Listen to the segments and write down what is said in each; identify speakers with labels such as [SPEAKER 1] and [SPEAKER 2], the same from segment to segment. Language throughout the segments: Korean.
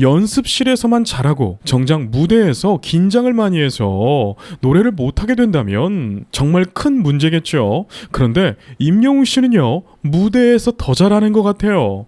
[SPEAKER 1] 연습실에서만 잘하고 정작 무대에서 긴장을 많이 해서 노래를 못하게 된다면 정말 큰 문제겠죠. 그런데 임영웅 씨는요, 무대에서 더 잘하는 것 같아요.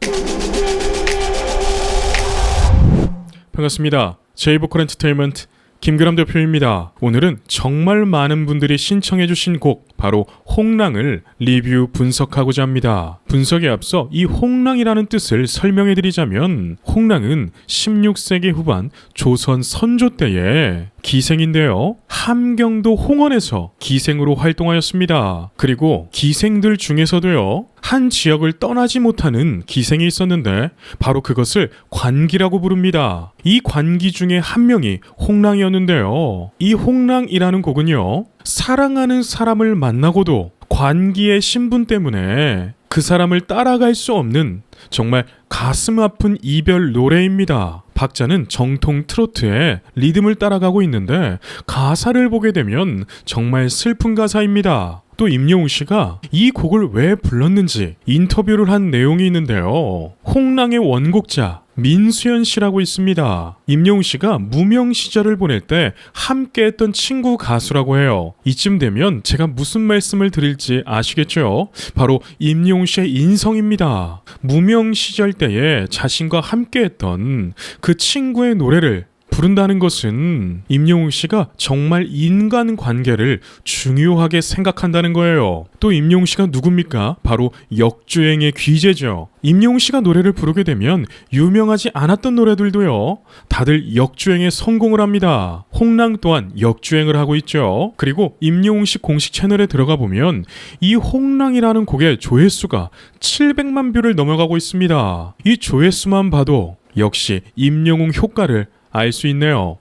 [SPEAKER 1] 반갑습니다. 제이보컬 엔터테인먼트 김규람 대표입니다. 오늘은 정말 많은 분들이 신청해주신 곡 바로 홍랑을 리뷰 분석하고자 합니다. 분석에 앞서 이 홍랑이라는 뜻을 설명해 드리자면 홍랑은 16세기 후반 조선 선조 때의 기생인데요. 함경도 홍원에서 기생으로 활동하였습니다. 그리고 기생들 중에서도요. 한 지역을 떠나지 못하는 기생이 있었는데 바로 그것을 관기라고 부릅니다. 이 관기 중에 한 명이 홍랑이었는데요. 이 홍랑이라는 곡은요. 사랑하는 사람을 만나고도 관기의 신분 때문에 그 사람을 따라갈 수 없는 정말 가슴 아픈 이별 노래입니다. 박자는 정통 트로트의 리듬을 따라가고 있는데 가사를 보게 되면 정말 슬픈 가사입니다. 또 임영웅 씨가 이 곡을 왜 불렀는지 인터뷰를 한 내용이 있는데요. 홍랑의 원곡자 민수연 씨라고 있습니다. 임영웅 씨가 무명 시절을 보낼 때 함께 했던 친구 가수라고 해요. 이쯤 되면 제가 무슨 말씀을 드릴지 아시겠죠? 바로 임영웅 씨의 인성입니다. 무명 시절 때에 자신과 함께 했던 그 친구의 노래를 부른다는 것은 임영웅 씨가 정말 인간 관계를 중요하게 생각한다는 거예요. 또 임영웅 씨가 누굽니까? 바로 역주행의 귀재죠. 임영웅 씨가 노래를 부르게 되면 유명하지 않았던 노래들도요. 다들 역주행에 성공을 합니다. 홍랑 또한 역주행을 하고 있죠. 그리고 임영웅 씨 공식 채널에 들어가 보면 이 홍랑이라는 곡의 조회수가 700만 뷰를 넘어가고 있습니다. 이 조회수만 봐도 역시 임영웅 효과를 알 수 있네요.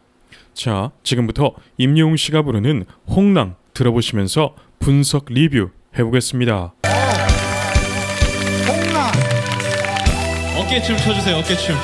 [SPEAKER 1] 자, 지금부터 임영웅 씨가 부르는 홍랑 들어보시면서 분석 리뷰 해보겠습니다.
[SPEAKER 2] 어깨춤 춰주세요 어깨춤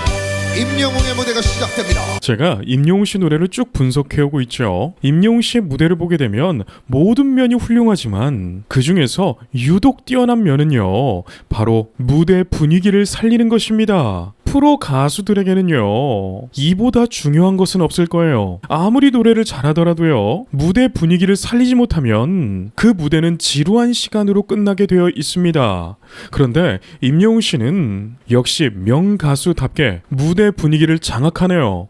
[SPEAKER 3] 임영웅의 무대가 시작됩니다.
[SPEAKER 1] 제가 임영웅 씨 노래를 쭉 분석해 오고 있죠. 임영웅 씨의 무대를 보게 되면 모든 면이 훌륭하지만 그 중에서 유독 뛰어난 면은요, 바로 무대 분위기를 살리는 것입니다. 프로 가수들에게는요, 이보다 중요한 것은 없을 거예요. 아무리 노래를 잘하더라도요, 무대 분위기를 살리지 못하면 그 무대는 지루한 시간으로 끝나게 되어 있습니다. 그런데 임영웅 씨는 역시 명가수답게 무대 분위기를 장악하네요.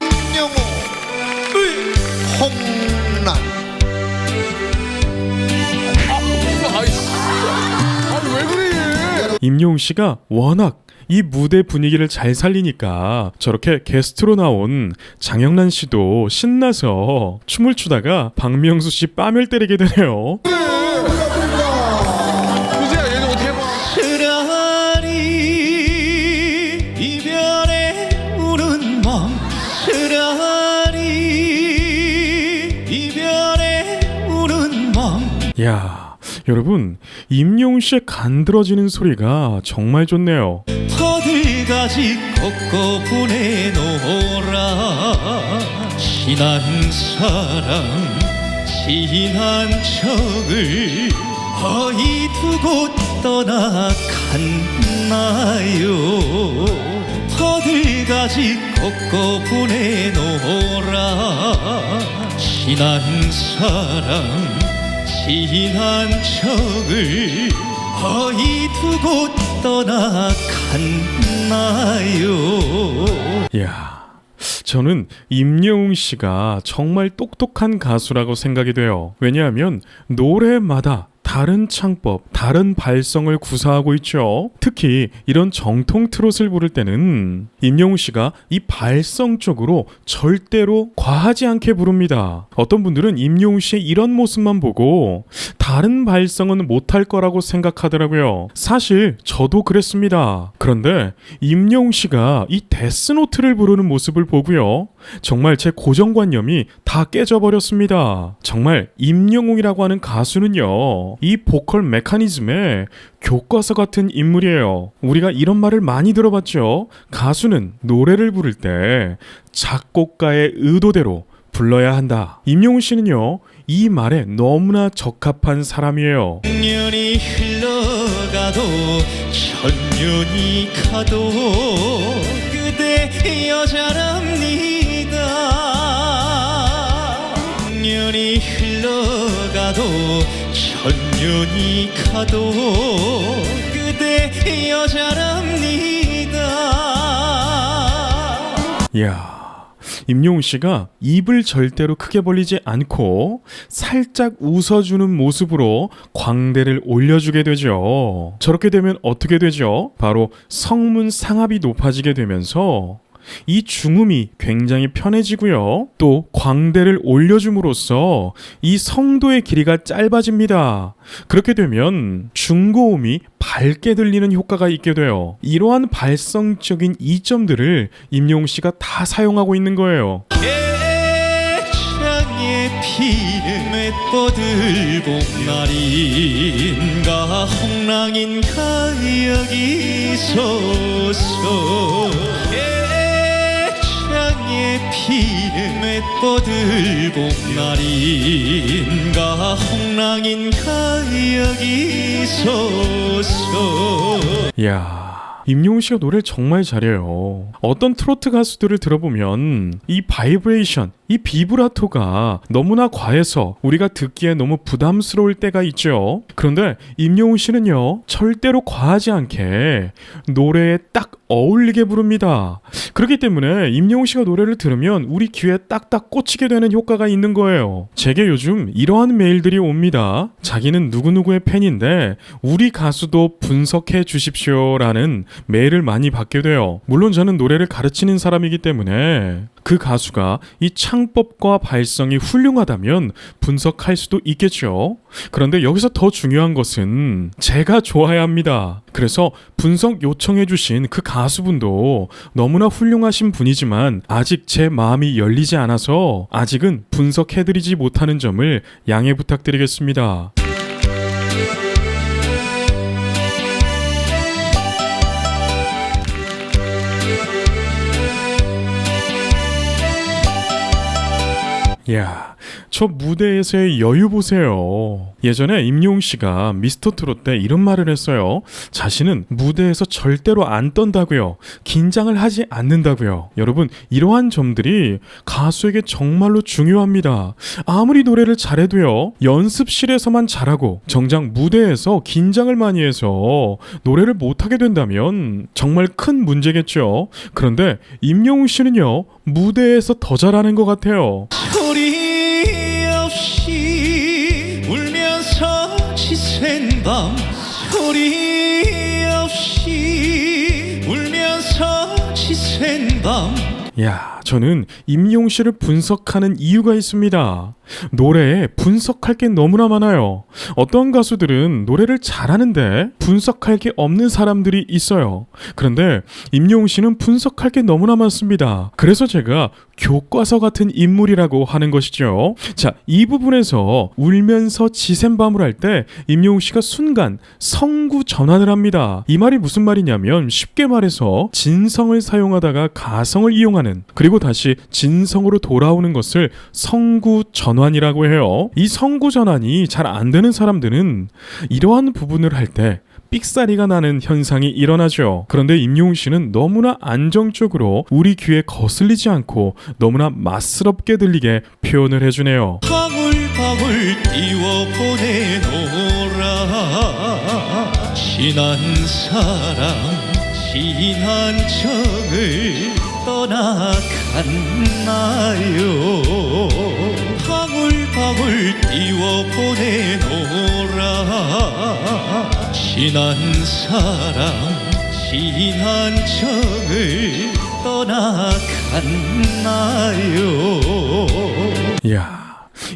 [SPEAKER 3] 임영웅
[SPEAKER 1] 씨가 워낙 이 무대 분위기를 잘 살리니까 저렇게 게스트로 나온 장영란 씨도 신나서 춤을 추다가 박명수 씨 뺨을 때리게 되네요.
[SPEAKER 2] 이별에 우는 이별에 우는
[SPEAKER 1] 야, 여러분 임영웅 씨의 간드러지는 소리가 정말 좋네요.
[SPEAKER 2] 어딜까지 걷고 보내노라. 지난 사랑 지난 적을 어이 두고 떠나갔나요. 어딜까지 걷고 보내노라. 지난 사랑 지난 적을 어이 두고 떠나갔나요
[SPEAKER 1] 야, 저는 임영웅 씨가 정말 똑똑한 가수라고 생각이 돼요. 왜냐하면 노래마다 다른 창법, 다른 발성을 구사하고 있죠. 특히 이런 정통 트롯을 부를 때는 임영웅 씨가 이 발성 쪽으로 절대로 과하지 않게 부릅니다. 어떤 분들은 임영웅 씨의 이런 모습만 보고 다른 발성은 못할 거라고 생각하더라고요. 사실 저도 그랬습니다. 그런데 임영웅 씨가 이 데스노트를 부르는 모습을 보고요. 정말 제 고정관념이 다 깨져버렸습니다. 정말 임영웅이라고 하는 가수는요. 이 보컬 메커니즘의 교과서 같은 인물이에요. 우리가 이런 말을 많이 들어봤죠. 가수는 노래를 부를 때 작곡가의 의도대로 불러야 한다. 임영웅 씨는요. 이 말에 너무나 적합한 사람이에요.
[SPEAKER 2] 천년이 가도 그대 여자 라면 흘러가도 천년이 가도 그대 여자랍니다
[SPEAKER 1] 이야, 임영웅 씨가 입을 절대로 크게 벌리지 않고 살짝 웃어주는 모습으로 광대를 올려주게 되죠. 저렇게 되면 어떻게 되죠? 바로 성문 상압이 높아지게 되면서 이 중음이 굉장히 편해지고요. 또 광대를 올려줌으로써 이 성도의 길이가 짧아집니다. 그렇게 되면 중고음이 밝게 들리는 효과가 있게 돼요. 이러한 발성적인 이점들을 임영웅 씨가 다 사용하고 있는 거예요.
[SPEAKER 2] 개창에 피는 맷버들 봄날인가 홍랑인가 여기 서서 개창에 피는 맷버들 봄날인가 홍랑인가 여기 서서
[SPEAKER 1] 이야. 임영웅 씨가 노래를 정말 잘해요. 어떤 트로트 가수들을 들어보면 이 바이브레이션, 이 비브라토가 너무나 과해서 우리가 듣기에 너무 부담스러울 때가 있죠. 그런데 임영웅 씨는요, 절대로 과하지 않게 노래에 딱 어울리게 부릅니다. 그렇기 때문에 임영웅 씨가 노래를 들으면 우리 귀에 딱딱 꽂히게 되는 효과가 있는 거예요. 제게 요즘 이러한 메일들이 옵니다. 자기는 누구누구의 팬인데 우리 가수도 분석해 주십시오라는 메일을 많이 받게 돼요. 물론 저는 노래를 가르치는 사람이기 때문에 그 가수가 이 창법과 발성이 훌륭하다면 분석할 수도 있겠죠. 그런데 여기서 더 중요한 것은 제가 좋아야 합니다. 그래서 분석 요청해주신 그 가수분도 너무나 훌륭하신 분이지만 아직 제 마음이 열리지 않아서 아직은 분석해드리지 못하는 점을 양해 부탁드리겠습니다. 이야, 저 무대에서의 여유 보세요. 예전에 임용 씨가 미스터 트롯 때 이런 말을 했어요. 자신은 무대에서 절대로 안 떤다고요. 긴장을 하지 않는다고요. 여러분, 이러한 점들이 가수에게 정말로 중요합니다. 아무리 노래를 잘해도요. 연습실에서만 잘하고 정작 무대에서 긴장을 많이 해서 노래를 못 하게 된다면 정말 큰 문제겠죠. 그런데 임영웅 씨는요. 무대에서 더 잘하는 것 같아요.
[SPEAKER 2] 소리 소리 없이 울면서 지샌 밤
[SPEAKER 1] 야, 저는 임용 씨를 분석하는 이유가 있습니다. 노래에 분석할 게 너무나 많아요. 어떤 가수들은 노래를 잘하는데 분석할 게 없는 사람들이 있어요. 그런데 임용 씨는 분석할 게 너무나 많습니다. 그래서 제가 교과서 같은 인물이라고 하는 것이죠. 자, 이 부분에서 울면서 지샘밤을 할 때 임용 씨가 순간 성구 전환을 합니다. 이 말이 무슨 말이냐면 쉽게 말해서 진성을 사용하다가 가성을 이용하는 그리고 다시 진성으로 돌아오는 것을 성구 전환이라고 해요. 이 성구 전환이 잘 안 되는 사람들은 이러한 부분을 할때 삑사리가 나는 현상이 일어나죠. 그런데 임용훈 씨는 너무나 안정적으로 우리 귀에 거슬리지 않고 너무나 맛스럽게 들리게 표현을 해주네요.
[SPEAKER 2] 방울방울 띄워보내노라. 지난 사랑 지난 정을 떠나갔나요? 방울방울 띄워보내노라. 지난 사랑 지난 정을 떠나갔나요
[SPEAKER 1] 이야.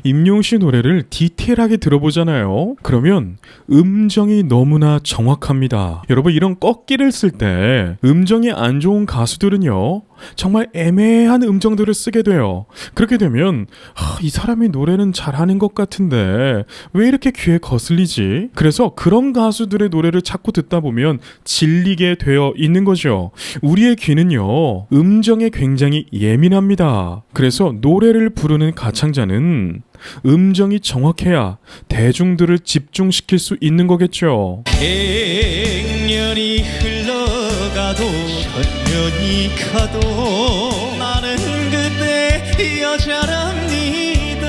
[SPEAKER 1] 임용 씨 노래를 디테일하게 들어보잖아요. 그러면 음정이 너무나 정확합니다. 여러분 이런 꺾기를 쓸 때 음정이 안 좋은 가수들은요. 정말 애매한 음정들을 쓰게 돼요. 그렇게 되면 하, 이 사람이 노래는 잘하는 것 같은데 왜 이렇게 귀에 거슬리지? 그래서 그런 가수들의 노래를 자꾸 듣다 보면 질리게 되어 있는 거죠. 우리의 귀는요 음정에 굉장히 예민합니다. 그래서 노래를 부르는 가창자는 음정이 정확해야 대중들을 집중시킬 수 있는 거겠죠.
[SPEAKER 2] 백년이 흘러 가도 천년이 가도 나는 그대 여자랍니다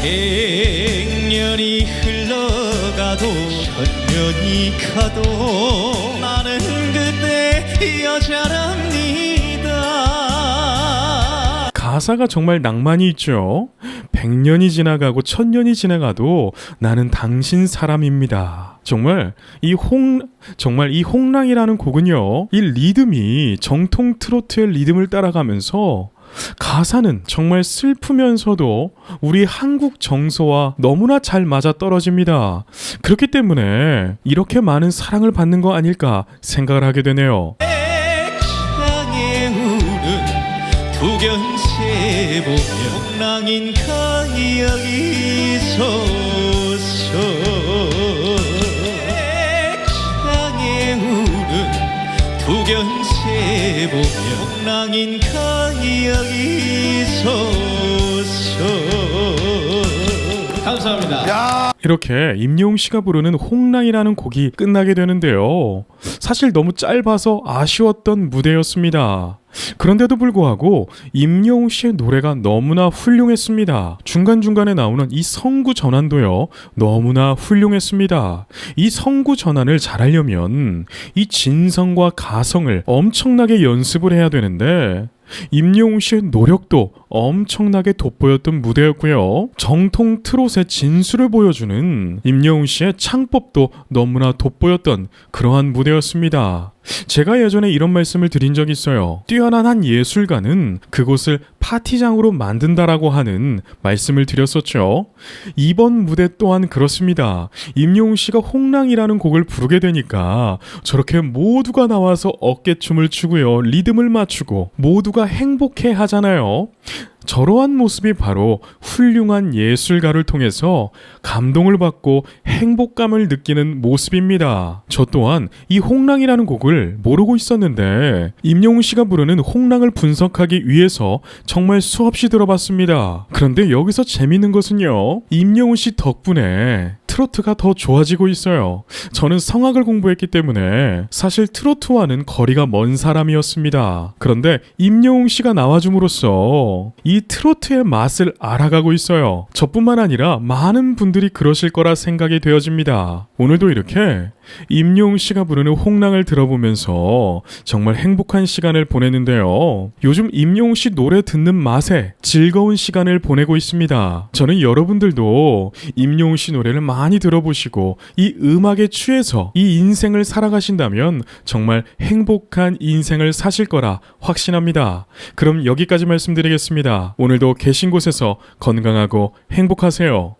[SPEAKER 2] 백년이 흘러가도 천년이 가도 나는 그때 여자랍니다
[SPEAKER 1] 가사가 정말 낭만이 있죠. 100년이 지나가고 1000년이 지나가도 나는 당신 사람입니다. 정말 이 홍 정말 이 홍랑이라는 곡은요. 이 리듬이 정통 트로트의 리듬을 따라가면서 가사는 정말 슬프면서도 우리 한국 정서와 너무나 잘 맞아 떨어집니다. 그렇기 때문에 이렇게 많은 사랑을 받는 거 아닐까 생각을 하게 되네요.
[SPEAKER 2] 두견새 보며 홍랑인가 여기 서서 보며 홍랑인가 여기 서서 감사합니다
[SPEAKER 1] 이렇게 임영웅 씨가 부르는 홍랑이라는 곡이 끝나게 되는데요. 사실 너무 짧아서 아쉬웠던 무대였습니다. 그런데도 불구하고 임영웅 씨의 노래가 너무나 훌륭했습니다. 중간중간에 나오는 이 성구 전환도요. 너무나 훌륭했습니다. 이 성구 전환을 잘하려면 이 진성과 가성을 엄청나게 연습을 해야 되는데 임영웅 씨의 노력도 엄청나게 돋보였던 무대였고요. 정통 트롯의 진수를 보여주는 임영웅 씨의 창법도 너무나 돋보였던 그러한 무대였습니다. 제가 예전에 이런 말씀을 드린 적이 있어요. 뛰어난 한 예술가는 그곳을 파티장으로 만든다라고 하는 말씀을 드렸었죠. 이번 무대 또한 그렇습니다. 임영웅 씨가 홍랑이라는 곡을 부르게 되니까 저렇게 모두가 나와서 어깨춤을 추고요. 리듬을 맞추고 모두가 행복해 하잖아요. 저러한 모습이 바로 훌륭한 예술가를 통해서 감동을 받고 행복감을 느끼는 모습입니다. 저 또한 이 홍랑이라는 곡을 모르고 있었는데 임영웅 씨가 부르는 홍랑을 분석하기 위해서 정말 수없이 들어봤습니다. 그런데 여기서 재밌는 것은요. 임영웅 씨 덕분에 트로트가 더 좋아지고 있어요. 저는 성악을 공부했기 때문에 사실 트로트와는 거리가 먼 사람이었습니다. 그런데 임영웅 씨가 나와줌으로써 이 트로트의 맛을 알아가고 있어요. 저뿐만 아니라 많은 분들이 그러실 거라 생각이 되어집니다. 오늘도 이렇게 임영웅 씨가 부르는 홍랑을 들어보면서 정말 행복한 시간을 보냈는데요. 요즘 임영웅 씨 노래 듣는 맛에 즐거운 시간을 보내고 있습니다. 저는 여러분들도 임영웅 씨 노래를 많이 들어보시고 이 음악에 취해서 이 인생을 살아가신다면 정말 행복한 인생을 사실 거라 확신합니다. 그럼 여기까지 말씀드리겠습니다. 오늘도 계신 곳에서 건강하고 행복하세요.